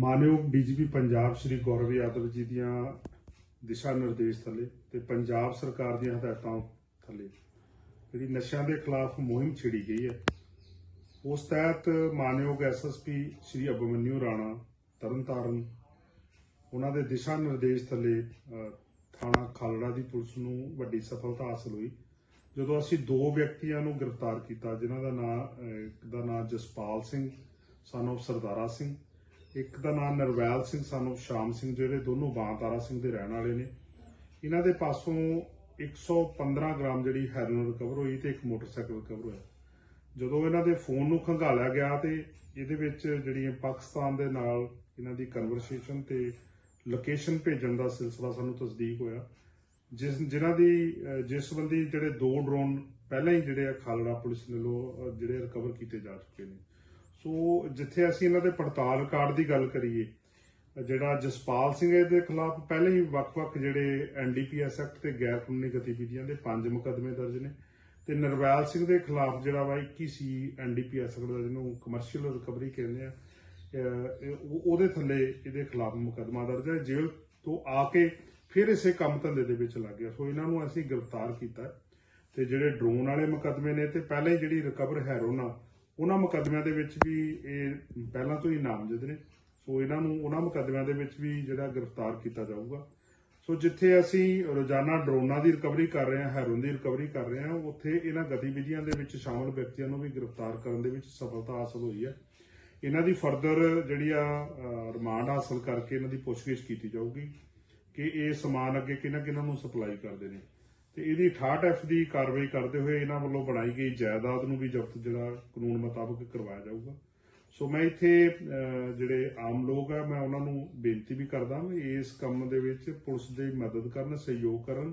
ਮਾਨਯੋਗ ਡੀਜੀਪੀ ਪੰਜਾਬ ਸ਼੍ਰੀ ਗੌਰਵ ਯਾਦਵ ਜੀ ਦੀਆਂ ਦਿਸ਼ਾ ਨਿਰਦੇਸ਼ ਥੱਲੇ ਤੇ ਪੰਜਾਬ ਸਰਕਾਰ ਦੀਆਂ ਹਦਾਇਤਾਂ ਥੱਲੇ। ਜਿਹੜੀ ਨਸ਼ਿਆਂ ਦੇ ਖਿਲਾਫ ਮੁਹਿੰਮ ਛਿੜੀ ਗਈ ਹੈ। ਉਸ ਤਹਿਤ ਮਾਨਯੋਗ ਐਸਐਸਪੀ ਸ਼੍ਰੀ ਅਭਿਮਨਿਊ ਰਾਣਾ ਤਰਨਤਾਰਨ ਉਹਨਾਂ ਦੇ ਦਿਸ਼ਾ ਨਿਰਦੇਸ਼ ਥੱਲੇ ਥਾਣਾ ਖਾਲੜਾ ਦੀ ਪੁਲਿਸ ਨੂੰ ਵੱਡੀ ਸਫਲਤਾ ਹਾਸਲ ਹੋਈ। ਜਦੋਂ ਅਸੀਂ ਦੋ ਵਿਅਕਤੀਆਂ ਨੂੰ ਗ੍ਰਿਫਤਾਰ ਕੀਤਾ, ਜਿਨ੍ਹਾਂ ਦਾ ਨਾਮ ਇੱਕ ਦਾ ਨਾਮ ਜਸਪਾਲ ਸਿੰਘ ਸਨ of ਸਰਦਾਰਾ ਸਿੰਘ ਇੱਕ ਦਾ ਨਾਮ ਨਰਵੈਲ ਸਿੰਘ ਸਾਨੂੰ ਸ਼ਾਮ ਸਿੰਘ ਜਿਹੜੇ ਦੋਨੋਂ ਬਾਂਤਾਰਾ ਸਿੰਘ ਦੇ ਰਹਿਣ ਵਾਲੇ ਨੇ। ਇਹਨਾਂ ਦੇ ਪਾਸੋਂ 115 ਗ੍ਰਾਮ ਜਿਹੜੀ ਹੈਰੋਇਨ ਰਿਕਵਰ ਹੋਈ ਤੇ ਇੱਕ ਮੋਟਰਸਾਈਕਲ ਰਿਕਵਰ ਹੋਇਆ। ਜਦੋਂ ਇਹਨਾਂ ਦੇ ਫੋਨ ਨੂੰ ਖੰਗਾਲਿਆ ਗਿਆ ਤੇ ਇਹਦੇ ਵਿੱਚ ਜਿਹੜੀਆਂ ਪਾਕਿਸਤਾਨ ਦੇ ਨਾਲ ਇਹਨਾਂ ਦੀ ਕਨਵਰਸੇਸ਼ਨ ਤੇ ਲੋਕੇਸ਼ਨ ਭੇਜਣ ਦਾ ਸਿਲਸਿਲਾ ਸਾਨੂੰ ਤਸਦੀਕ ਹੋਇਆ ਜਿਸ ਜਿਨ੍ਹਾਂ ਦੀ ਜਿਸ ਸੰਬੰਧੀ ਜਿਹੜੇ ਦੋ ਡਰੋਨ ਪਹਿਲਾਂ ਹੀ ਜਿਹੜੇ ਆ ਖਾਲੜਾ ਪੁਲਿਸ ਵੱਲੋਂ ਅਹ, ਜਿਹੜੇ ਰਿਕਵਰ ਕੀਤੇ ਜਾ ਚੁੱਕੇ ਨੇ। ਸੋ ਜਿੱਥੇ ਅਸੀਂ ਇਹਨਾਂ ਦੇ ਪੜਤਾਲ ਕਾਰਡ ਦੀ ਗੱਲ ਕਰੀਏ, ਜਿਹੜਾ ਜਸਪਾਲ ਸਿੰਘ ਹੈ ਦੇ ਖਿਲਾਫ ਪਹਿਲੇ ਹੀ ਵੱਖ-ਵੱਖ ਜਿਹੜੇ ਐਨਡੀਪੀਐਸ ਐਕਟ ਤੇ ਗੈਰ ਕਾਨੂੰਨੀ ਗਤੀਵਿਧੀਆਂ ਦੇ ਪੰਜ ਮੁਕੱਦਮੇ ਦਰਜ ਨੇ ਤੇ ਨਰਵੈਲ ਸਿੰਘ ਦੇ ਖਿਲਾਫ ਜਿਹੜਾ ਵਾ 21 ਸੀ ਐਨਡੀਪੀਐਸ ਐਕਟ ਦਾ ਜਿਹਨੂੰ ਕਮਰਸ਼ੀਅਲ ਰਿਕਵਰੀ ਕਹਿੰਦੇ ਆ ਉਹ- ਉਹਦੇ ਥੱਲੇ ਇਹਦੇ ਖਿਲਾਫ ਮੁਕੱਦਮਾ ਦਰਜ ਹੈ, ਜੇਲ੍ਹ ਤੋਂ ਆ ਕੇ ਫਿਰ ਇਸੇ ਕੰਮ ਧੰਦੇ ਦੇ ਵਿੱਚ ਲੱਗ ਗਿਆ ਸੋ ਇਹਨਾਂ ਨੂੰ ਅਸੀਂ ਗ੍ਰਿਫਤਾਰ ਕੀਤਾ ਹੈ। ਤੇ ਜਿਹੜੇ ਡਰੋਨ ਵਾਲੇ ਮੁਕੱਦਮੇ ਨੇ ਤੇ ਪਹਿਲਾਂ ਹੀ ਜਿਹੜੀ ਰਿਕਵਰ ਹੈਰੋਨਾ ਉਹਨਾਂ ਮੁਕੱਦਮਿਆਂ ਦੇ ਵਿੱਚ ਵੀ ਇਹ ਪਹਿਲਾਂ ਤੋਂ ਹੀ ਨਾਮਜ਼ਦ ਨੇ। ਸੋ ਇਹਨਾਂ ਨੂੰ ਉਹਨਾਂ ਮੁਕੱਦਮਿਆਂ ਦੇ ਵਿੱਚ ਵੀ ਜਿਹੜਾ ਗ੍ਰਿਫਤਾਰ ਕੀਤਾ ਜਾਊਗਾ। ਸੋ ਜਿੱਥੇ ਅਸੀਂ ਰੋਜ਼ਾਨਾ ਡਰੋਨਾਂ ਦੀ ਰਿਕਵਰੀ ਕਰ ਰਹੇ ਹਾਂ ਹੈਰੋਨ ਦੀ ਰਿਕਵਰੀ ਕਰ ਰਹੇ ਹਾਂ, ਉੱਥੇ ਇਹਨਾਂ ਗਤੀਵਿਧੀਆਂ ਦੇ ਵਿੱਚ ਸ਼ਾਮਲ ਵਿਅਕਤੀਆਂ ਨੂੰ ਵੀ ਗ੍ਰਿਫਤਾਰ ਕਰਨ ਦੇ ਵਿੱਚ ਸਫਲਤਾ ਹਾਸਲ ਹੋਈ ਹੈ। ਇਹਨਾਂ ਦੀ ਫਰਦਰ ਜਿਹੜੀ ਆ ਰਿਮਾਂਡ ਹਾਸਲ ਕਰਕੇ ਇਹਨਾਂ ਦੀ ਪੁੱਛਗਿੱਛ ਕੀਤੀ ਜਾਊਗੀ ਕਿ ਇਹ ਸਮਾਨ ਅੱਗੇ ਕਿਹਨਾਂ ਕਿਹਨਾਂ ਨੂੰ ਸਪਲਾਈ ਕਰਦੇ ਨੇ। ਤੇ ਇਹਦੀ 68 ਐਫ ਦੀ ਕਾਰਵਾਈ ਕਰਦੇ ਹੋਏ ਇਹਨਾਂ ਵੱਲੋਂ ਬਣਾਈ ਗਈ ਜਾਇਦਾਦ ਨੂੰ ਵੀ ਜ਼ਬਤ ਜਿਹੜਾ ਕਾਨੂੰਨ ਮੁਤਾਬਕ ਕਰਵਾਇਆ ਜਾਊਗਾ। ਸੋ ਮੈਂ ਇੱਥੇ ਜਿਹੜੇ ਆਮ ਲੋਕ ਆ, ਮੈਂ ਉਹਨਾਂ ਨੂੰ ਬੇਨਤੀ ਵੀ ਕਰਦਾ ਵੀ ਇਸ ਕੰਮ ਦੇ ਵਿੱਚ ਪੁਲਿਸ ਦੀ ਮਦਦ ਕਰਨ, ਸਹਿਯੋਗ ਕਰਨ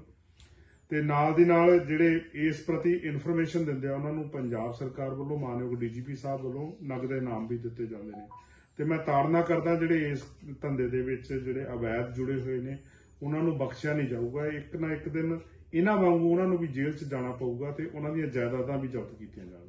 ਤੇ ਨਾਲ ਦੀ ਨਾਲ ਜਿਹੜੇ ਇਸ ਪ੍ਰਤੀ ਇਨਫੋਰਮੇਸ਼ਨ ਦਿੰਦੇ ਆ, ਉਹਨਾਂ ਨੂੰ ਪੰਜਾਬ ਸਰਕਾਰ ਵੱਲੋਂ, ਮਾਨਯੋਗ ਡੀਜੀਪੀ ਸਾਹਿਬ ਵੱਲੋਂ ਨਗਦ ਇਨਾਮ ਵੀ ਦਿੱਤੇ ਜਾਂਦੇ ਨੇ। ਤੇ ਮੈਂ ਤਾੜਨਾ ਕਰਦਾ ਜਿਹੜੇ ਇਸ ਧੰਦੇ ਦੇ ਵਿੱਚ ਜਿਹੜੇ ਅਵੈਧ ਜੁੜੇ ਹੋਏ ਨੇ, ਉਹਨਾਂ ਨੂੰ ਬਖਸ਼ਿਆ ਨਹੀਂ ਜਾਊਗਾ। ਇੱਕ ਨਾ ਇੱਕ ਦਿਨ ਇਹਨਾਂ ਵਾਂਗੂ ਉਹਨਾਂ ਨੂੰ ਵੀ ਜੇਲ੍ਹ 'ਚ ਜਾਣਾ ਪਊਗਾ ਤੇ ਉਹਨਾਂ ਦੀਆਂ ਜਾਇਦਾਦਾਂ ਵੀ ਜ਼ਬਤ ਕੀਤੀਆਂ ਜਾਣਗੀਆਂ।